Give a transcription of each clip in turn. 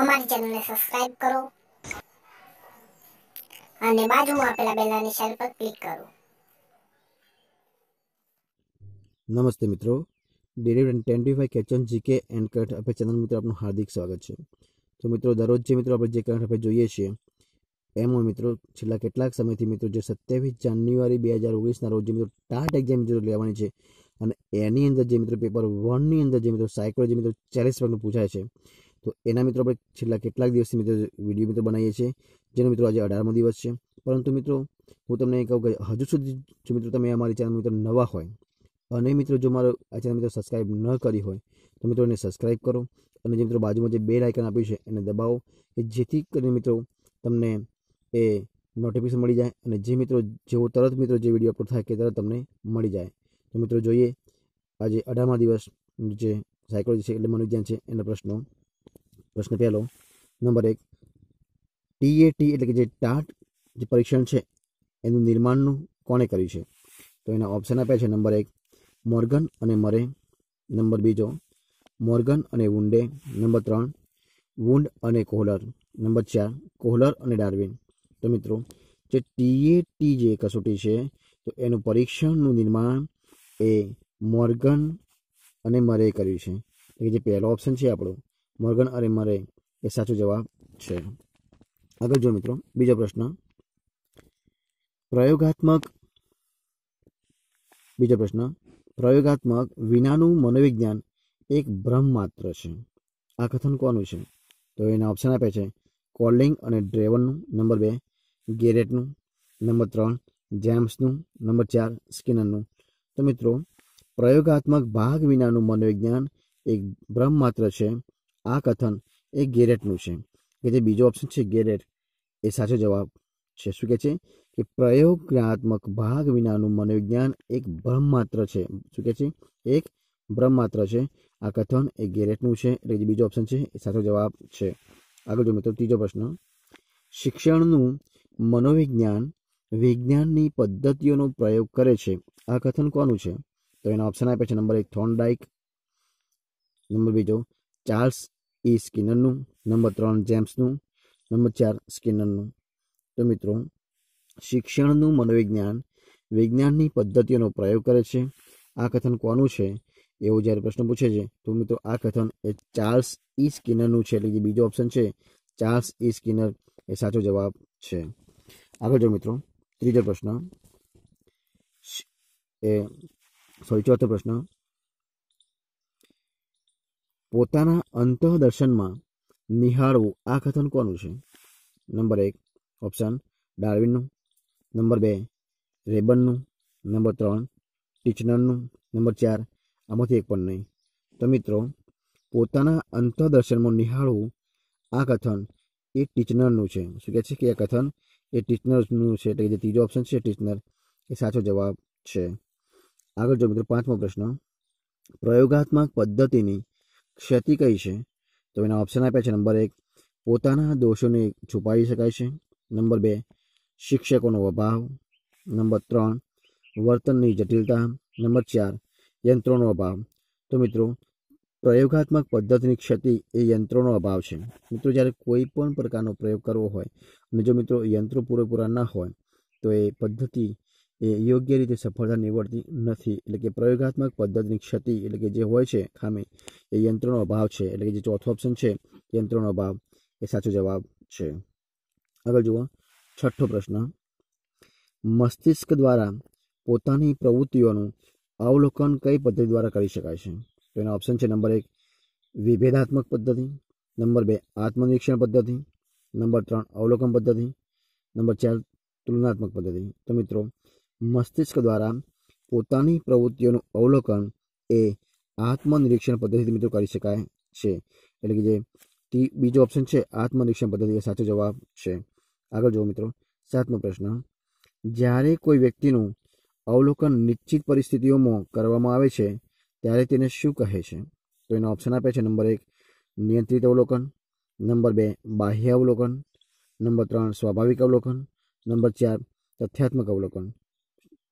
અમારી ચેનલને સબસ્ક્રાઇબ કરો. અને બાજુમાં આપેલા બેલના નિશાન પર ક્લિક કરો. નમસ્તે મિત્રો. Dairy twenty five કેચન GK and current affair channel મિત્રો આપનું હાર્દિક સ્વાગત છે. તો મિત્રો, દરરોજ જે મિત્રો આપણે જે કરંટ અફેર જોઈએ છીએ, એમાં મિત્રો, છેલ્લા કેટલાક સમયથી મિત્રો જે સત્યાવીસ જાન્યુઆરી બે હજાર ઓગણીસના રોજ જે મિત્રો ટાટ એક્ઝામ મિત્રો લેવાની છે, અને એની અંદર જે મિત્રો પેપર વનની અંદર જે મિત્રો સાયકોલોજી મિત્રો ચાલીસ માર્કનું પૂછાય છે તો એના મિત્રો આપણે છેલ્લા કેટલાક દિવસથી મિત્રો વીડિયો મિત્રો બનાવીએ છીએ, જેનો મિત્રો આજે અઢારમો દિવસ છે. પરંતુ મિત્રો, હું તમને કહું કે હજુ સુધી જો મિત્રો તમે અમારી ચેનલ મિત્રો નવા હોય, અને મિત્રો જો મારો આ ચેનલ મિત્રો સબસ્ક્રાઈબ ન કરી હોય, તો મિત્રો એને સબસ્ક્રાઈબ કરો, અને જે મિત્રો બાજુમાં જે બેલ આઇકન આપ્યું છે એને દબાવો, કે જેથી કરીને મિત્રો તમને એ નોટિફિકેશન મળી જાય, અને જે મિત્રો જેવો તરત મિત્રો જે વીડિયો અપલોડ થાય કે તરત તમને મળી જાય. તો મિત્રો જોઈએ, આજે અઢારમા દિવસ જે સાયકોલોજી છે, એટલે મનોવિજ્ઞાન છે, એના પ્રશ્નો પ્રશ્ન પહેલો, નંબર એક ટીએટી એટલે કે જે ટાટ, જે પરીક્ષણ છે, એનું નિર્માણનું કોણે કર્યું છે? તો એના ઓપ્શન આપ્યા છે નંબર એક, મોર્ગન અને મરે. નંબર બીજો, મોર્ગન અને વુન્ડે નંબર ત્રણ વુન્ડ અને કોહલર. નંબર ચાર, કોહલર અને ડાર્વિન. તો મિત્રો, જે ટીએટી જે કસોટી છે, તો એનું પરીક્ષણનું નિર્માણ એ મોર્ગન અને મરે કર્યું છે. એટલે જે પહેલો ઓપ્શન છે આપણો મોર્ગન અરે મરે એ સાચો જવાબ છે. આગળ જો મિત્રો, બીજો પ્રશ્ન. પ્રયોગાત્મક બીજો પ્રશ્ન. પ્રયોગાત્મક વિનાનું મનોવિજ્ઞાન એક ભ્રમ માત્ર છે. આ કથન કોનું છે? તો એના ઓપ્શન આપે છે કોલિંગ અને ડ્રેવનનું. નંબર બે, ગેરેટનું. નંબર ત્રણ, જેમ્સનું. નંબર ચાર, સ્કિનરનું. તો મિત્રો, પ્રયોગાત્મક ભાગ વિનાનું મનોવિજ્ઞાન એક ભ્રમ માત્ર છે. આ કથન એ ગેરેટનું છે. કે જે બીજો ઓપ્શન છે ગેરેટ, એ સાચો જવાબ છે. શું કે છે? કે પ્રયોગાત્મક ભાગ વિનાનું મનોવિજ્ઞાન એક બ્રહ્માત્ર છે. શું કે છે? એક બ્રહ્માત્ર છે. આ કથન એ ગેરેટનું છે. એટલે જે બીજો ઓપ્શન છે એ સાચો જવાબ છે. આગળ જો મિત્રો ત્રીજો પ્રશ્ન. શિક્ષણનું મનોવિજ્ઞાન વિજ્ઞાનની પદ્ધતિઓનો પ્રયોગ કરે છે. આ કથન કોનું છે? તો એના ઓપ્શન આપે છે નંબર એક થોર્નડાઇક નંબર બીજો, ચાર્લ્સ ઈ સ્કિનરનું નંબર ત્રણ જેમ્સનું નંબર ચાર સ્કિનરનું તો મિત્રો, શિક્ષણનું મનોવિજ્ઞાન, વિજ્ઞાનની પદ્ધતિઓનો પ્રયોગ કરે છે. આ કથન કોનું છે, એવો જ્યારે પ્રશ્ન પૂછે છે, તો મિત્રો, આ કથન એ ચાર્લ્સ ઈ સ્કિનરનું છે, એટલે જે બીજો ઓપ્શન છે, ચાર્લ્સ ઈ સ્કિનર એ સાચો જવાબ છે. આગળ જો મિત્રો, ત્રીજો પ્રશ્ન એ સોરી ચોથો પ્રશ્ન પોતાના અંતઃદર્શનમાં નિહાળવું. આ કથન કોનું છે? નંબર એક ઓપ્શન ડાર્વિનનું. નંબર બે, રેબનનું. નંબર ત્રણ, ટીચનરનું. નંબર ચાર, આમાંથી એક પણ નહીં. તો મિત્રો, પોતાના અંતઃદર્શનમાં નિહાળવું, આ કથન એ ટીચનરનું છે. શું કહે છે કે આ કથન એ ટીચનરનું છે? એટલે જે ત્રીજો ઓપ્શન છે, ટીચનર, એ સાચો જવાબ છે. આગળ જો મિત્રો, પાંચમો પ્રશ્ન. પ્રયોગાત્મક પદ્ધતિની ક્ષતિ કઈ છે? તો એના ઓપ્શન આપ્યા છે. નંબર એક, પોતાના દોષોને છુપાવી શકાય છે. નંબર બે, શિક્ષકોનો અભાવ. નંબર ત્રણ, વર્તનની જટિલતા. નંબર ચાર, યંત્રોનો અભાવ. તો મિત્રો, પ્રયોગાત્મક પદ્ધતિની ક્ષતિ એ યંત્રોનો અભાવ છે. મિત્રો, જ્યારે કોઈ પણ પ્રકારનો પ્રયોગ કરવો હોય અને જો મિત્રો યંત્રો પૂરેપૂરા ના હોય, તો એ પદ્ધતિ એ યોગ્ય રીતે સફળતા નીવડતી નથી. એટલે કે પ્રયોગાત્મક પદ્ધતિની ક્ષતિ એટલે કે જે હોય છે ખામી, એ યંત્રનો અભાવ છે. એટલે કે જે ચોથો ઓપ્શન છે, યંત્રોનો અભાવ, એ સાચો જવાબ છે. આગળ જુઓ. છઠ્ઠો પ્રશ્ન. મસ્તિષ્ક દ્વારા પોતાની પ્રવૃત્તિઓનું અવલોકન કઈ પદ્ધતિ દ્વારા કરી શકાય છે? તો એના ઓપ્શન છે નંબર એક, વિભેદાત્મક પદ્ધતિ. નંબર બે, આત્મનિરીક્ષણ પદ્ધતિ. નંબર ત્રણ, અવલોકન પદ્ધતિ. નંબર ચાર, તુલનાત્મક પદ્ધતિ. તો મિત્રો મસ્તિષ્ક દ્વારા પોતાની પ્રવૃત્તિઓનું અવલોકન એ આત્મનિરીક્ષણ પદ્ધતિથી મિત્રો કરી શકાય છે. એટલે કે જે બીજો ઓપ્શન છે, આત્મનિરીક્ષણ પદ્ધતિ એ સાચો જવાબ છે. આગળ જુઓ મિત્રો, સાતમો પ્રશ્ન. જ્યારે કોઈ વ્યક્તિનું અવલોકન નિશ્ચિત પરિસ્થિતિઓમાં કરવામાં આવે છે, ત્યારે તેને શું કહે છે? તો એના ઓપ્શન આપે છે નંબર એક, નિયંત્રિત અવલોકન. નંબર બે, બાહ્ય અવલોકન. નંબર ત્રણ, સ્વાભાવિક અવલોકન. નંબર ચાર, તથ્યાત્મક અવલોકન.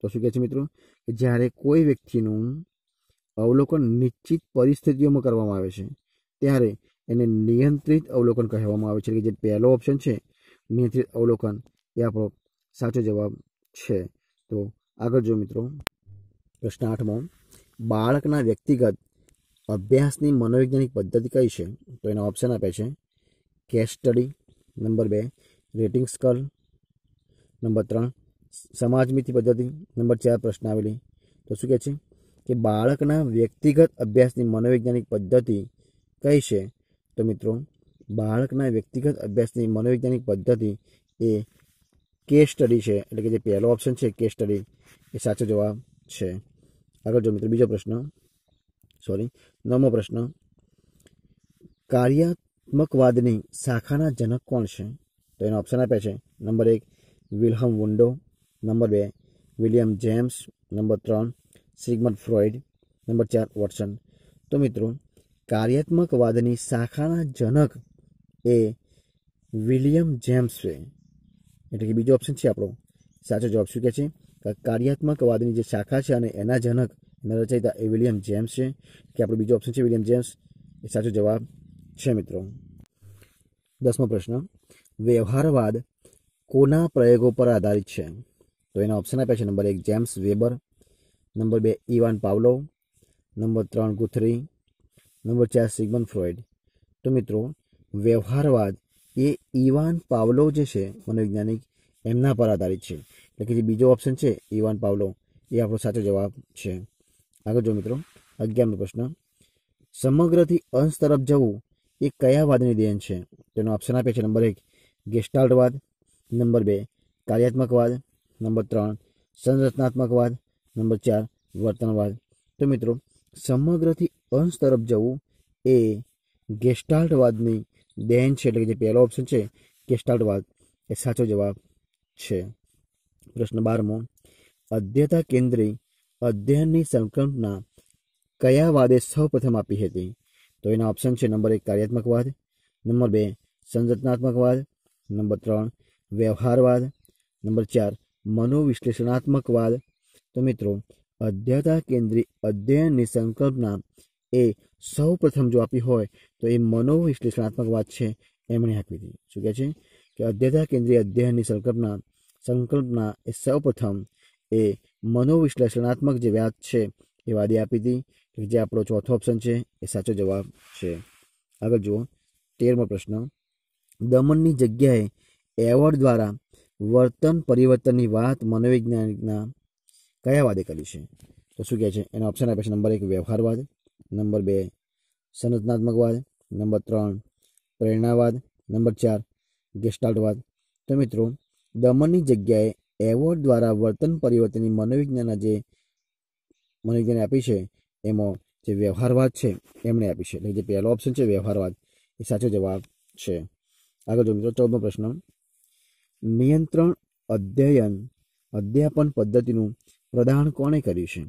તો શું કહે છે મિત્રો? કે જ્યારે કોઈ વ્યક્તિનું અવલોકન નિશ્ચિત પરિસ્થિતિઓમાં કરવામાં આવે છે, ત્યારે એને નિયંત્રિત અવલોકન કહેવામાં આવે છે. કે જે પહેલો ઓપ્શન છે, નિયંત્રિત અવલોકન, એ આપણો સાચો જવાબ છે. તો આગળ જો મિત્રો, પ્રશ્ન આઠમાં, બાળકના વ્યક્તિગત અભ્યાસની મનોવૈજ્ઞાનિક પદ્ધતિ કઈ છે? તો એના ઓપ્શન આપે છે કેસ સ્ટડી નંબર બે રેટિંગ સ્કલ નંબર ત્રણ સમાજમિતિ પદ્ધતિ નંબર ચાર પ્રશ્ન આવેલી. તો શું કહે છે? કે બાળકના વ્યક્તિગત અભ્યાસની મનોવૈજ્ઞાનિક પદ્ધતિ કઈ છે? તો મિત્રો, બાળકના વ્યક્તિગત અભ્યાસની મનોવૈજ્ઞાનિક પદ્ધતિ એ કેસ સ્ટડી છે. એટલે કે જે પહેલો ઓપ્શન છે કેસ સ્ટડી એ સાચો જવાબ છે. આગળ જો મિત્રો બીજો પ્રશ્ન સોરી નવમો પ્રશ્ન. કાર્યાત્મકવાદની શાખાના જનક કોણ છે? તો એનો ઓપ્શન આપ્યા છે, નંબર એક, વિલ્હમ વુન્ડો નંબર બે, વિલિયમ જેમ્સ. નંબર ત્રણ સિગમન ફ્રોઇડ. નંબર ચાર, વોટસન. તો મિત્રો, કાર્યાત્મકવાદની શાખાના જનક એ વિલિયમ જેમ્સ. છે એટલે કે બીજો ઓપ્શન છે આપણો. સાચો જવાબ શું કહે છે? કાર્યાત્મકવાદની જે શાખા છે અને એના જનક, એના રચયિતા એ વિલિયમ જેમ્સ. છે કે આપણો બીજો ઓપ્શન છે વિલિયમ જેમ્સ. એ સાચો જવાબ છે મિત્રો. દસમો પ્રશ્ન. વ્યવહારવાદ કોના પ્રયોગો પર આધારિત છે? તો એના ઓપ્શન આપ્યા છે. નંબર એક, જેમ્સ વેબર. નંબર બે ઇવાન પાવલો નંબર ત્રણ, ગુથરી. નંબર ચાર, સિગમન ફ્રોઇડ તો મિત્રો, વ્યવહારવાદ એ ઇવાન પાવલો જે છે, મનોવૈજ્ઞાનિક, એમના પર આધારિત છે. એટલે કે જે બીજો ઓપ્શન છે ઇવાન પાવલો એ આપણો સાચો જવાબ છે. આગળ જો મિત્રો, અગિયારમો પ્રશ્ન. સમગ્રથી અંશ તરફ જવું એ કયા વાદની દેન છે? તેનો ઓપ્શન આપે છે. નંબર એક, ગેસ્ટાલ્ટવાદ. નંબર બે, કાર્યાત્મકવાદ. નંબર ત્રણ, સંરચનાત્મકવાદ. નંબર ચાર, વર્તનવાદ. તો મિત્રો, સમગ્રથી અંશ તરફ જવું એ ગેસ્ટાલ્ટવાદની દેન છે, એટલે કે જે પહેલો ઓપ્શન છે, ગેસ્ટાલ્ટવાદ. એ સાચો જવાબ છે. પ્રશ્ન બારમો અધ્યતા કેન્દ્રી અધ્યયનની સંકલ્પના કયા વાદે સૌપ્રથમ આપી હતી? તો એના ઓપ્શન છે, નંબર એક, કાર્યાત્મકવાદ. નંબર બે, સંરચનાત્મકવાદ. નંબર ત્રણ, વ્યવહારવાદ. નંબર ચાર મનોવિશ્લેષણાત્મકવાદ. તો મિત્રો, અધ્યતા કેન્દ્રી અધ્યયનની સંકલ્પના એ સૌ પ્રથમ જો આપી હોય, તો એ મનોવિશ્લેષણાત્મકવાદ છે. એમણે આપી હતી શું કહે છે? કે અધ્યતા કેન્દ્રીય અધ્યયનની સંકલ્પના સંકલ્પના એ સૌ પ્રથમ એ મનોવિશ્લેષણાત્મક જે વ્યાજ છે, એ વાદે આપી હતી કે જે આપણો ચોથો ઓપ્શન છે, એ સાચો જવાબ છે. આગળ જુઓ. તેરમો પ્રશ્ન. દમનની જગ્યાએ એવોર્ડ દ્વારા વર્તન પરિવર્તનની વાત મનોવૈજ્ઞાનિકના કયા વાદે કરી છે? તો શું કહે છે? એના ઓપ્શન આપે છે નંબર એક, વ્યવહારવાદ. નંબર બે સંરચનાત્મકવાદ નંબર ત્રણ, પ્રેરણાવાદ. નંબર ચાર, ગેસ્ટાલ્ટવાદ. તો મિત્રો, દમનની જગ્યાએ એવોર્ડ દ્વારા વર્તન પરિવર્તનની મનોવિજ્ઞાનના જે મનોવિજ્ઞાને આપી છે, એમાં જે વ્યવહારવાદ છે, એમણે આપી છે. એટલે જે પહેલો ઓપ્શન છે વ્યવહારવાદ, એ સાચો જવાબ છે. આગળ જો મિત્રો, ચૌદમો પ્રશ્ન. નિયંત્રણ અધ્યયન, અધ્યાપન પદ્ધતિનું પ્રદાન કોણે કર્યું છે?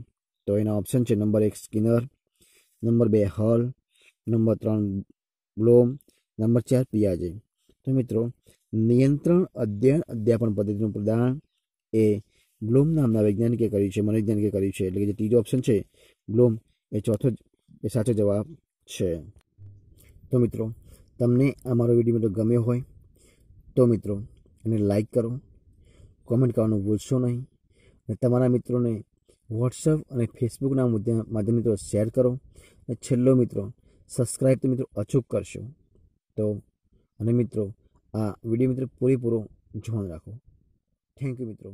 તો એના ઓપ્શન છે નંબર એક સ્કિનર નંબર બે હલ નંબર ત્રણ બ્લોમ નંબર ચાર પિયાજે તો મિત્રો, નિયંત્રણ અધ્યયન, અધ્યાપન પદ્ધતિનું પ્રદાન એ બ્લોમ નામના વૈજ્ઞાનિકે કર્યું છે, મનોવૈજ્ઞાનિકે કર્યું છે. એટલે કે જે ત્રીજો ઓપ્શન છે, બ્લોમ, એ ચોથો એ સાચો જવાબ છે. તો મિત્રો, તમને આ મારો વીડિયો મિત્રો ગમ્યો હોય, તો મિત્રો એને લાઈક કરો કોમેન્ટ કરવાનું ભૂલશો નહીં. અને તમારા મિત્રોને વોટ્સઅપ અને ફેસબુકના માધ્યમ મિત્રો શેર કરો. અને છેલ્લો મિત્રો સબસ્ક્રાઈબ તો મિત્રો અચૂક કરશો. તો અને મિત્રો, આ વીડિયો મિત્રો પૂરેપૂરો જોવાનું રાખો. થેન્ક યુ મિત્રો.